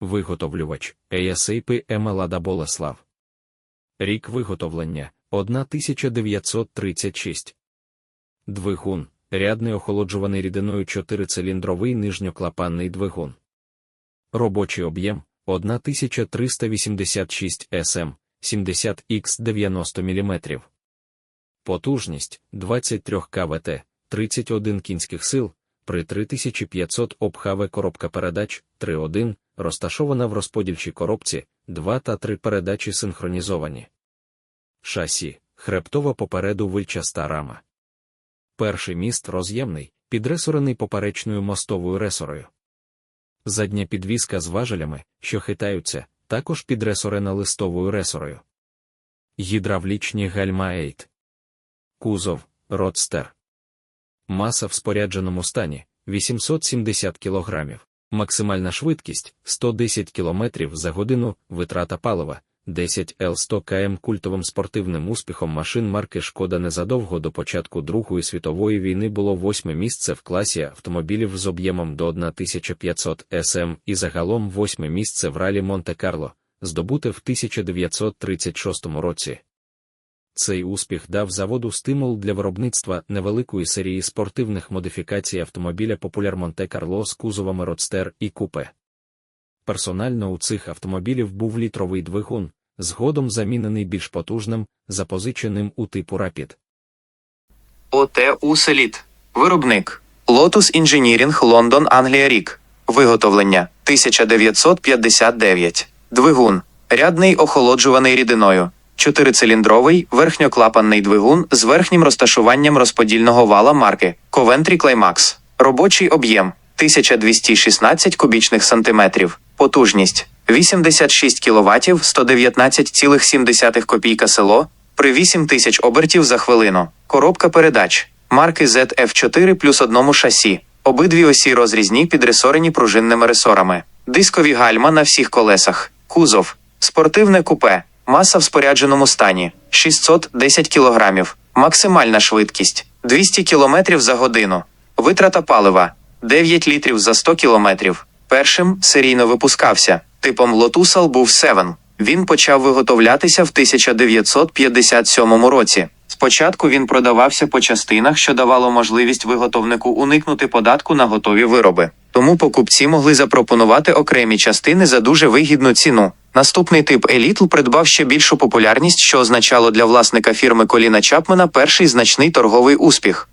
Виготовлювач. ASAP Емелада Болеслав. Рік виготовлення. 1936. Двигун. Рядний охолоджуваний рідиною 4-циліндровий нижньоклапанний двигун. Робочий об'єм. 1386 см. 70 х 90 мм. Потужність. 23 КВТ 31 кінських сил. При 3500 обхаве коробка передач. 3.1 розташована в розподільчій коробці 2 та 3 передачі синхронізовані. Шасі хребтова попереду вильчаста рама. Перший міст роз'ємний, підресорений поперечною мостовою ресорою. Задня підвіска з важелями, що хитаються, також підресорена листовою ресорою. Гідравлічні гальма Ейт. Кузов, Родстер. Маса в спорядженому стані 870 кг. Максимальна швидкість 110 км за годину, витрата палива 10 Л 100 км культовим спортивним успіхом машин марки Шкода незадовго до початку Другої світової війни було восьме місце в класі автомобілів з об'ємом до 1500 см і загалом восьме місце в ралі Монте-Карло, здобуте в 1936 році. Цей успіх дав заводу стимул для виробництва невеликої серії спортивних модифікацій автомобіля Popular Monte Carlo з кузовами Родстер і Купе. Персонально у цих автомобілів був літровий двигун, згодом замінений більш потужним, запозиченим у типу Rapid. ОТУ Селіт. Виробник. Lotus Engineering Лондон, Англія рік. Виготовлення 1959. Двигун. Рядний охолоджуваний рідиною. Чотирициліндровий верхньоклапанний двигун з верхнім розташуванням розподільного вала марки Coventry Climax. Робочий об'єм 1216 кубічних сантиметрів. Потужність 86 кВт 119,7 копійка село при 8000 обертів за хвилину. Коробка передач марки ZF4 плюс одному шасі. Обидві осі розрізні підресорені пружинними ресорами. Дискові гальма на всіх колесах. Кузов. Спортивне купе. Маса в спорядженому стані 610 кг. Максимальна швидкість 200 км за годину. Витрата палива 9 літрів за 100 км. Першим серійно випускався. Типом Lotusal був 7. Він почав виготовлятися в 1957 році. Спочатку він продавався по частинах, що давало можливість виготовнику уникнути податку на готові вироби. Тому покупці могли запропонувати окремі частини за дуже вигідну ціну. Наступний тип Елітл придбав ще більшу популярність, що означало для власника фірми Коліна Чапмена перший значний торговий успіх.